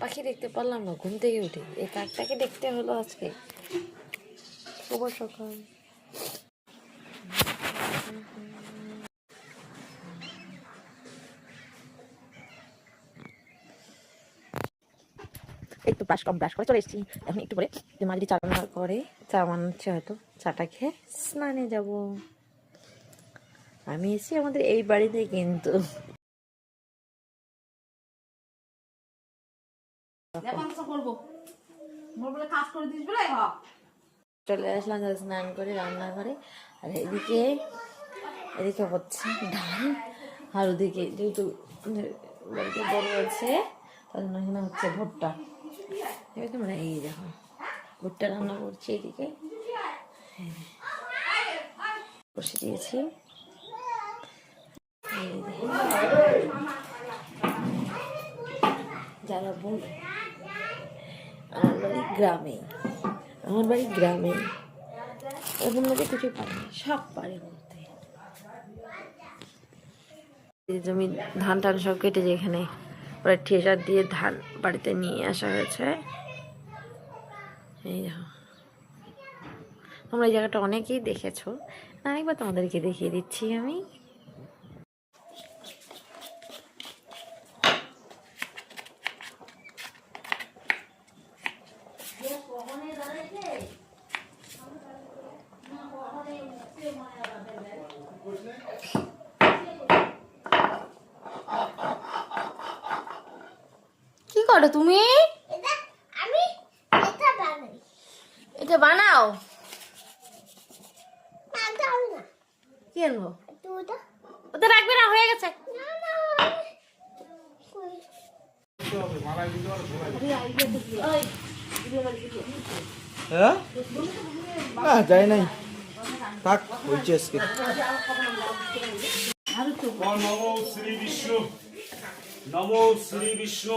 পাখি দেখতে পারলাম না ঘুম থেকে উঠে। এই কাকটাকে দেখতে হলো আজকে। শুভ সকাল। একটু ব্রাশ কম ব্রাশ করে চলে এসেছি। এখন একটু পরে যে মা যদি চা রান্না করে চা বানাচ্ছে হয়তো। চাটা খেয়ে স্নানে যাব। আমি এসেছি আমাদের এই বাড়িতে কিন্তু। চলে আসলাম স্নান করে রান্না করে আর এদিকে এদিকে হচ্ছে ডাল আর ওদিকে যেহেতু বাড়িতে বড় আছে তার জন্য এখানে হচ্ছে ভুট্টা। এবার তোমরা এই দেখো ভুট্টা রান্না করছি এদিকে। হ্যাঁ। বসে দিয়েছি। যারা বোন আমার বাড়ি গ্রামে। আমার বাড়ি গ্রামে। ওদের মধ্যে কিছু পারে সব পারে করতে জমি, ধান টান সব কেটে যেখানে ওরা ঠেসার দিয়ে ধান বাড়িতে নিয়ে আসা হয়েছে। এই দেখো। তোমরা এই জায়গাটা অনেকেই দেখেছ। আরেকবার তোমাদেরকে দেখিয়ে দিচ্ছি আমি। করো তুমি? এটা আমি এটা বানাই। এটা বানাও। কি আনব? ওটা। রাখবে না হয়ে গেছে। না না কই হ্যাঁ যাই নাই। থাক হয়েছে আজকে। নমো শ্রী বিষ্ণু। নমো শ্রী বিষ্ণু।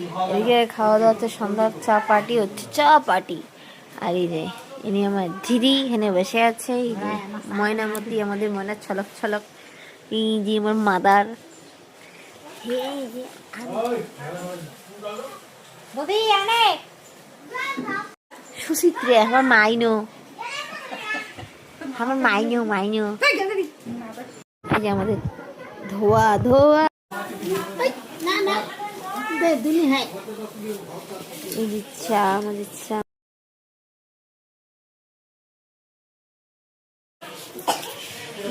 এদিকে খাওয়া দাওয়া হচ্ছে সন্ধ্যার চা পার্টি, হচ্ছে চা পার্টি। আর এই যে, ইনি আমার দিদি, এখানে বসে আছে। যে, ময়নামতি, আমাদের ময়না ছলক ছলক। এই যে আমার মাদার। সুচিত্রে, আমার মাইনো। আমার মাইনো মাইনো। এই যে আমাদের ধোয়া ধোয়া। না না। হয়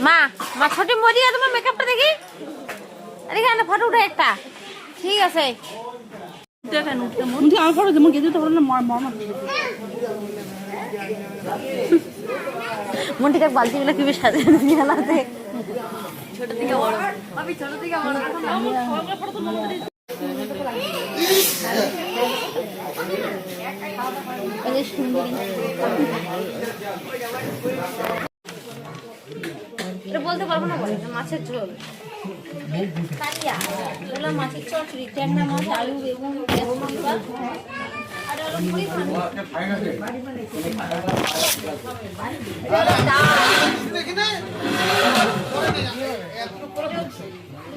মা মা ছোটি মরিয়া তোমার মেকআপটা দেখি এখানে ফটো উঠে একটা ঠিক আছে আমার ফটো গেছে তখন মর্মা মনটিকে বালতিগুলো কীভাবে সাজিয়ে জানাতে এটা বলতে পারব না বলে মাছের ঝোল। এগুলো মাছের মাছ, আলু, বেগুন আর হলো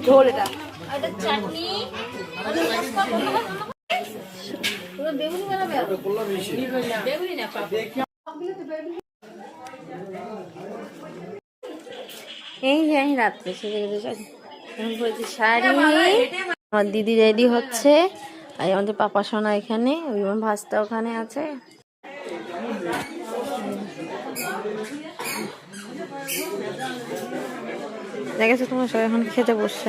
ঝোল এটা চাটনি। এই আমি রাত্রে সেজে পরেছি শাড়ি। আমার দিদি রেডি হচ্ছে। আর আমাদের পাপা সোনা এখানে, ওই ওখানে আছে। দেখেছ তোমার সবাই এখন খেতে বসছে।